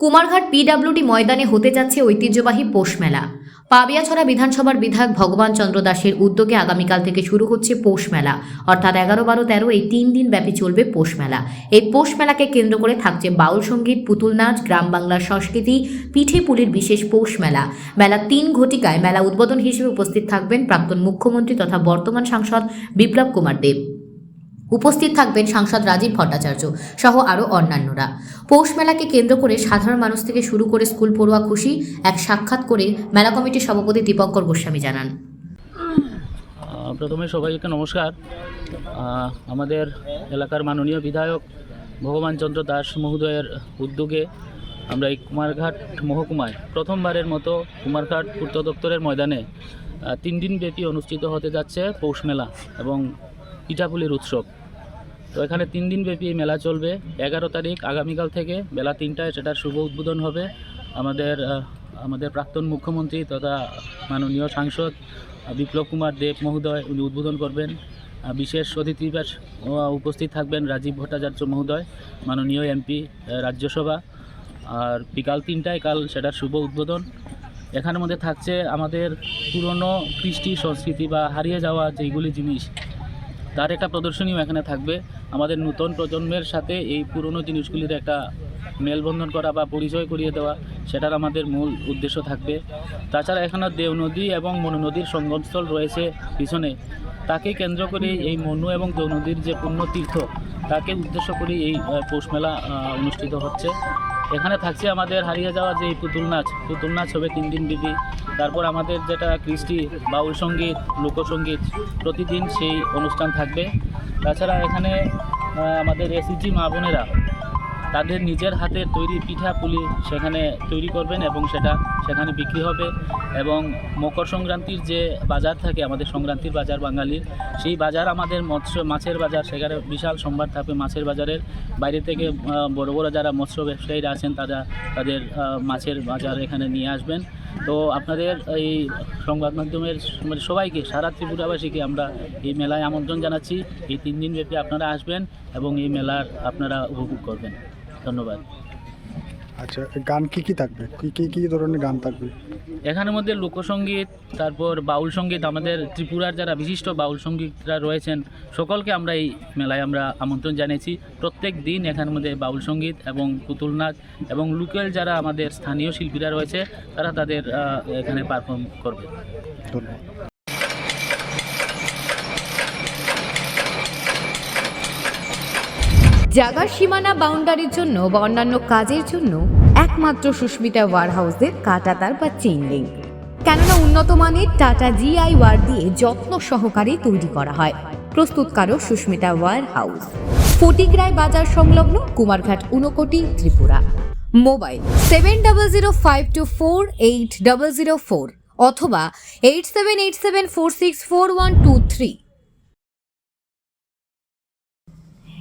Kumarghat PWD ময়দানে হতে যাচ্ছে ঐতিহ্যবাহী পৌষ মেলা। পাবিয়াছড়া বিধানসভার বিধায়ক ভগবান চন্দ্র দাসের উদ্যোগে আগামীকাল থেকে শুরু হচ্ছে পৌষ মেলা। অর্থাৎ এগারো বারো তেরো এই তিন দিন ব্যাপী চলবে পৌষ মেলা। এই পৌষ মেলাকে কেন্দ্র করে থাকছে বাউল সংগীত, পুতুল নাচ, গ্রাম বাংলার সংস্কৃতি, পিঠে পুলির বিশেষ পৌষ মেলা। মেলা তিন ঘটিকায় মেলা উদ্বোধন হিসেবে উপস্থিত থাকবেন প্রাক্তন মুখ্যমন্ত্রী তথা বর্তমান সাংসদ বিপ্লব কুমার দেব। উপস্থিত থাকবেন সাংসদ রাজীব ভট্টাচার্য সহ আরও অন্যান্যরা। পৌষ মেলাকে কেন্দ্র করে সাধারণ মানুষ থেকে শুরু করে স্কুল পড়ুয়া খুশি এক সাক্ষাৎ করে মেলা কমিটির সভাপতি দীপঙ্কর গোস্বামী জানান। প্রথমে সবাইকে নমস্কার। আমাদের এলাকার মাননীয় বিধায়ক ভগবান চন্দ্র দাস মহোদয়ের উদ্যোগে আমরা এই কুমারঘাট মহকুমায় প্রথমবারের মতো কুমারঘাট পূর্ত দপ্তরের ময়দানে তিন দিন ব্যাপী অনুষ্ঠিত হতে যাচ্ছে পৌষ মেলা এবং পিঠাপুলির উৎসব। তো এখানে তিন দিন ব্যাপী এই মেলা চলবে। এগারো তারিখ আগামীকাল থেকে বেলা তিনটায় সেটার শুভ উদ্বোধন হবে। আমাদের আমাদের প্রাক্তন মুখ্যমন্ত্রী তথা মাননীয় সাংসদ বিপ্লব কুমার দেব মহোদয়, উনি উদ্বোধন করবেন। বিশেষ অতিথি উপস্থিত থাকবেন রাজীব ভট্টাচার্য মহোদয়, মাননীয় এমপি রাজ্যসভা। আর বিকাল তিনটায় কাল সেটার শুভ উদ্বোধন। এখানের মধ্যে থাকছে আমাদের পুরনো কৃষ্টি সংস্কৃতি বা হারিয়ে যাওয়া যেইগুলি জিনিস, তার একটা প্রদর্শনীও এখানে থাকবে। আমাদের নতুন প্রজন্মের সাথে এই পুরনো জিনিসগুলির একটা মেলবন্ধন করা বা পরিচয় করিয়ে দেওয়া, সেটার আমাদের মূল উদ্দেশ্য থাকবে। তাছাড়া এখানে দেও নদী এবং মনু নদীর সঙ্গমস্থল রয়েছে পিছনে। তাকে কেন্দ্র করে এই মনু এবং দেও নদীর যে তীর্থ তাকে উদ্দেশ্য করে এই পৌষ মেলা অনুষ্ঠিত হচ্ছে। এখানে থাকছে আমাদের হারিয়ে যাওয়া যে পুতুল নাচ। পুতুল নাচ হবে তিন দিন ব্যাপী। তারপর আমাদের যেটা কৃষ্টি, বাউল সংগীত, লোকসঙ্গীত, প্রতিদিন সেই অনুষ্ঠান থাকবে। তাছাড়া এখানে আমাদের এসিজি মা বোনেরা তাদের নিজের হাতের তৈরি পিঠা পুলি সেখানে তৈরি করবেন এবং সেটা সেখানে বিক্রি হবে এবং মকর সংক্রান্তির যে বাজার থাকে, আমাদের সংক্রান্তির বাজার বাঙালির সেই বাজার আমাদের মৎস্য, মাছের বাজার, সেখানে বিশাল সম্ভার থাকবে মাছের বাজারের। বাইরে থেকে বড় বড় যারা মৎস্য ব্যবসায়ীরা আছেন, তারা তাদের মাছের বাজার এখানে নিয়ে আসবেন। তো আপনাদের এই সংবাদ মাধ্যমের মানে সবাইকে, সারা ত্রিপুরাবাসীকে আমরা এই মেলায় আমন্ত্রণ জানাচ্ছি। এই তিন দিন ব্যাপী আপনারা আসবেন এবং এই মেলার আপনারা উপভোগ করবেন। ধন্যবাদ। আচ্ছা গান কি কি থাকবে? কি কি কি ধরনের গান থাকবে? এখানের মধ্যে লোকসঙ্গীত তারপর বাউল সংগীত আমাদের ত্রিপুরার যারা বিশিষ্ট বাউল সঙ্গীতরা রয়েছেন সকলকে আমরা এই মেলায় আমরা আমন্ত্রণ জানিয়েছি। প্রত্যেক দিন এখানের মধ্যে বাউল সংগীত এবং পুতুল নাচ এবং লোকাল যারা আমাদের স্থানীয় শিল্পীরা রয়েছে তারা তাদের এখানে পারফর্ম করবে। ধন্যবাদ। জাগার সীমানা বাউন্ডারির জন্য বা অন্যান্য কাজের জন্য একমাত্র সুস্মিতা ওয়ারহাউসের কাটাতার বা চেইন লিঙ্ক কেননা উন্নত মানের টাটা জিআই ওয়ার দিয়ে যত্ন সহকারে তৈরি করা হয়। প্রস্তুতকারক সুস্মিতা ওয়ার হাউস ফটিকরায় বাজার সংলগ্ন Kumarghat Unakoti Tripura. Mobile seven double zero five two four eight double zero four অথবা eight seven eight seven four six four one two three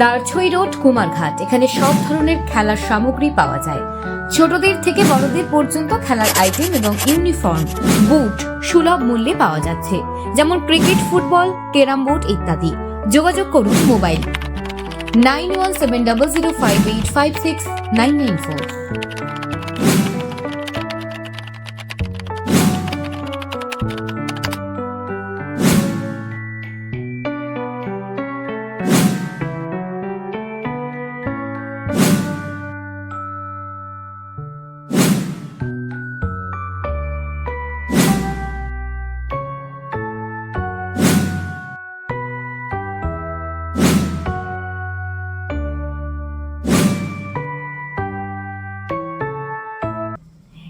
Darchhoi road, Kumarghat. এখানে সব ধরনের খেলার সামগ্রী পাওয়া যায়। ছোটদের থেকে বড়দের পর্যন্ত খেলার আইটেম এবং ইউনিফর্ম, বুট সুলভ মূল্যে পাওয়া যাচ্ছে। যেমন ক্রিকেট, ফুটবল, ক্যারাম বোর্ড ইত্যাদি। যোগাযোগ করুন mobile nine one seven double zero five eight five six nine nine four.